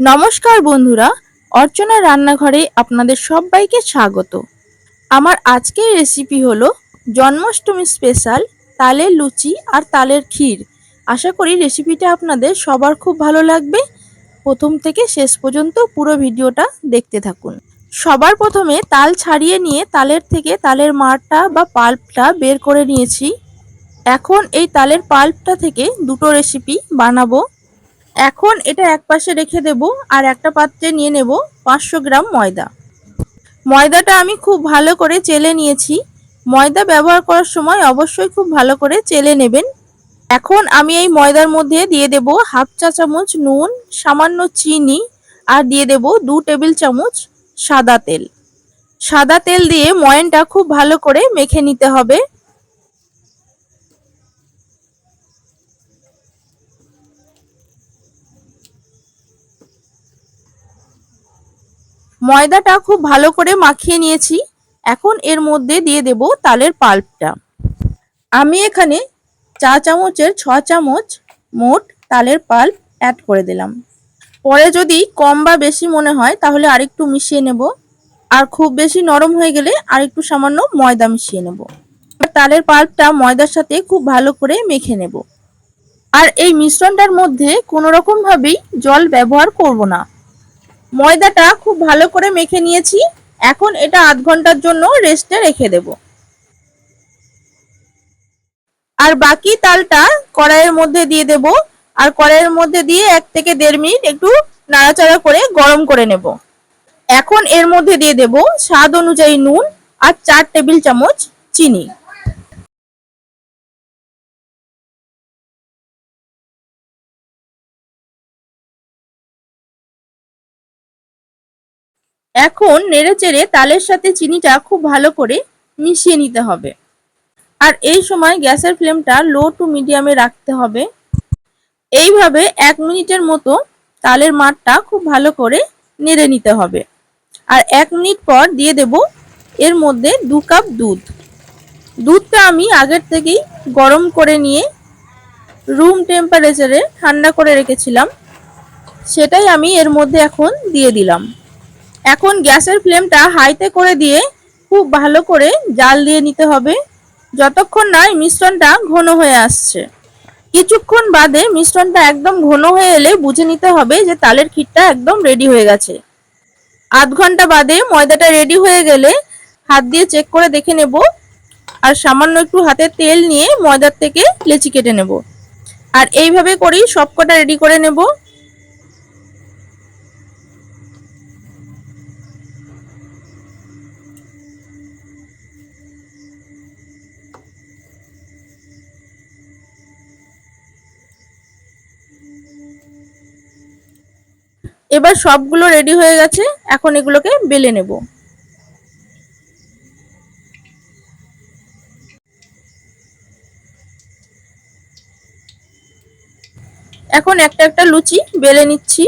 নমস্কার বন্ধুরা, অর্চনা রান্নাঘরে আপনাদের সবাইকে স্বাগত। আমার আজকের রেসিপি হলো জন্মাষ্টমী স্পেশাল তালের লুচি আর তালের ক্ষীর। আশা করি রেসিপিটা আপনাদের সবার খুব ভালো লাগবে। প্রথম থেকে শেষ পর্যন্ত পুরো ভিডিওটা দেখতে থাকুন। সবার প্রথমে তাল ছাড়িয়ে নিয়ে তালের থেকে তালের মারটা বা পাল্পটা বের করে নিয়েছি। এখন এই তালের পাল্পটা থেকে দুটো রেসিপি বানাবো। এখন এটা এক পাশে রেখে দেব আর একটা পাত্রে নিয়ে নেব পাঁচশো গ্রাম ময়দা। ময়দাটা আমি খুব ভালো করে চেলে নিয়েছি। ময়দা ব্যবহার করার সময় অবশ্যই খুব ভালো করে চেলে নেবেন। এখন আমি এই ময়দার মধ্যে দিয়ে দেব হাফ চা চামচ নুন, সামান্য চিনি আর দিয়ে দেব দু টেবিল চামচ সাদা তেল। সাদা তেল দিয়ে ময়নটা খুব ভালো করে মেখে নিতে হবে। ময়দাটা খুব ভালো করে মাখিয়ে নিয়েছি। এখন এর মধ্যে দিয়ে দেব তালের পাল্পটা। আমি এখানে চা চামচের ছ চামচ মোট তালের পাল্প অ্যাড করে দিলাম। পরে যদি কম বা বেশি মনে হয়, তাহলে আরেকটু মিশিয়ে নেব। আর খুব বেশি নরম হয়ে গেলে আরেকটু সামান্য ময়দা মিশিয়ে নেব। তালের পাল্পটা ময়দার সাথে খুব ভালো করে মেখে নেব। আর এই মিশ্রণটার মধ্যে কোনো রকমভাবেই জল ব্যবহার করব না। ময়দাটা খুব ভালো করে মেখে নিয়েছি। এখন এটা আধ ঘণ্টার জন্য রেস্টে রেখে দেব। আর বাকি তালটা কড়াইয়ের মধ্যে দিয়ে দেব। আর কড়াইয়ের মধ্যে দিয়ে এক থেকে দেড় মিনিট একটু নাড়াচাড়া করে গরম করে নেব। এখন এর মধ্যে দিয়ে দেব স্বাদ অনুযায়ী নুন আর চার টেবিল চামচ চিনি। এখন নেড়েচেড়ে তালের সাথে চিনিটা খুব ভালো করে মিশিয়ে নিতে হবে। আর এই সময় গ্যাসের ফ্লেমটা লো টু মিডিয়ামে রাখতে হবে। এইভাবে এক মিনিটের মতো তালের মাঠটা খুব ভালো করে নেড়ে নিতে হবে। আর এক মিনিট পর দিয়ে দেব এর মধ্যে দু কাপ দুধ। দুধটা আমি আগের থেকেই গরম করে নিয়ে রুম টেম্পারেচারে ঠান্ডা করে রেখেছিলাম। সেটাই আমি এর মধ্যে এখন দিয়ে দিলাম। এখন গ্যাসের ফ্লেমটা হাইতে করে দিয়ে খুব ভালো করে জাল দিয়ে নিতে হবে। যতক্ষণ না মিশ্রণটা ঘন হয়ে আসছে। কিছুক্ষণ বাদে মিশ্রণটা একদম ঘন হয়ে এলে বুঝে নিতে হবে যে তালের ক্ষীরটা একদম রেডি হয়ে গেছে। আধ ঘণ্টা বাদে ময়দাটা রেডি হয়ে গেলে হাত দিয়ে চেক করে দেখে নেব আর সামান্য একটু হাতে তেল নিয়ে ময়দার থেকে লেচি কেটে নেব। আর এইভাবে করেই সবকটা রেডি করে নেব। এবার সবগুলো রেডি হয়ে গেছে, এখন এগুলোকে বেলে নেব। এখন একটা একটা লুচি বেলে নিচ্ছি।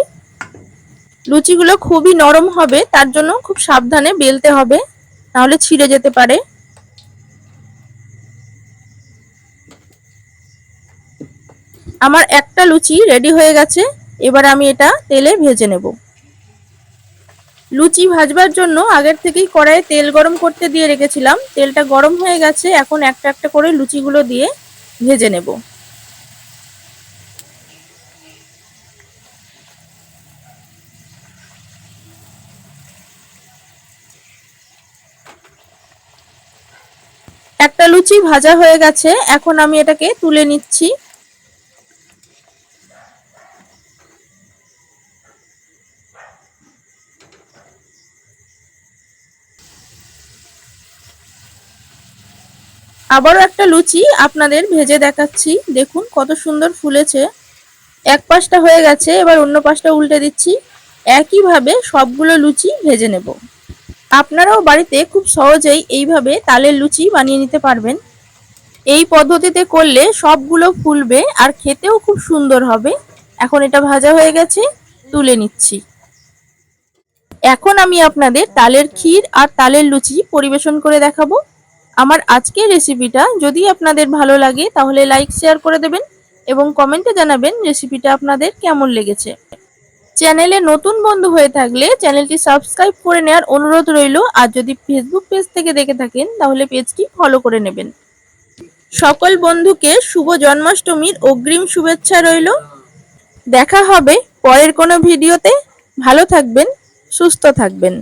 লুচিগুলো খুবই নরম হবে, তার জন্য খুব সাবধানে বেলতে হবে, নাহলে ছিঁড়ে যেতে পারে। আমার একটা লুচি রেডি হয়ে গেছে এবার আমি এটা তেলে ভেজে নেব। লুচি ভাজবার জন্য আগের থেকেই কড়াইয়ে তেল গরম করতে দিয়ে রেখেছিলাম। তেলটা গরম হয়ে গেছে, এখন একটা একটা করে লুচিগুলো দিয়ে ভেজে নেব। একটা লুচি ভাজা হয়ে গেছে, এখন আমি এটাকে তুলে নিচ্ছি। আবারও একটা লুচি আপনাদের ভেজে দেখাচ্ছি। দেখুন কত সুন্দর ফুলেছে। এক পাশটা হয়ে গেছে, এবার অন্য পাশটা উল্টে দিচ্ছি। একইভাবে সবগুলো লুচি ভেজে নেব। আপনারাও বাড়িতে খুব সহজেই এইভাবে তালের লুচি বানিয়ে নিতে পারবেন। এই পদ্ধতিতে করলে সবগুলো ফুলবে আর খেতেও খুব সুন্দর হবে। এখন এটা ভাজা হয়ে গেছে, তুলে নিচ্ছি। এখন আমি আপনাদের তালের ক্ষীর আর তালের লুচি পরিবেশন করে দেখাবো। আমার আজকের রেসিপিটা যদি আপনাদের ভালো লাগে, তাহলে লাইক শেয়ার করে দেবেন এবং কমেন্টে জানাবেন রেসিপিটা আপনাদের কেমন লেগেছে। চ্যানেলে নতুন বন্ধু হয়ে থাকলে চ্যানেলটি সাবস্ক্রাইব করে নেওয়ার অনুরোধ রইল, আর যদি ফেসবুক পেজ থেকে দেখে থাকেন, তাহলে পেজটি ফলো করে নেবেন। সকল বন্ধুকে শুভ জন্মাষ্টমীর অগ্রিম শুভেচ্ছা রইল। দেখা হবে পরের কোনো ভিডিওতে। ভালো থাকবেন, সুস্থ থাকবেন।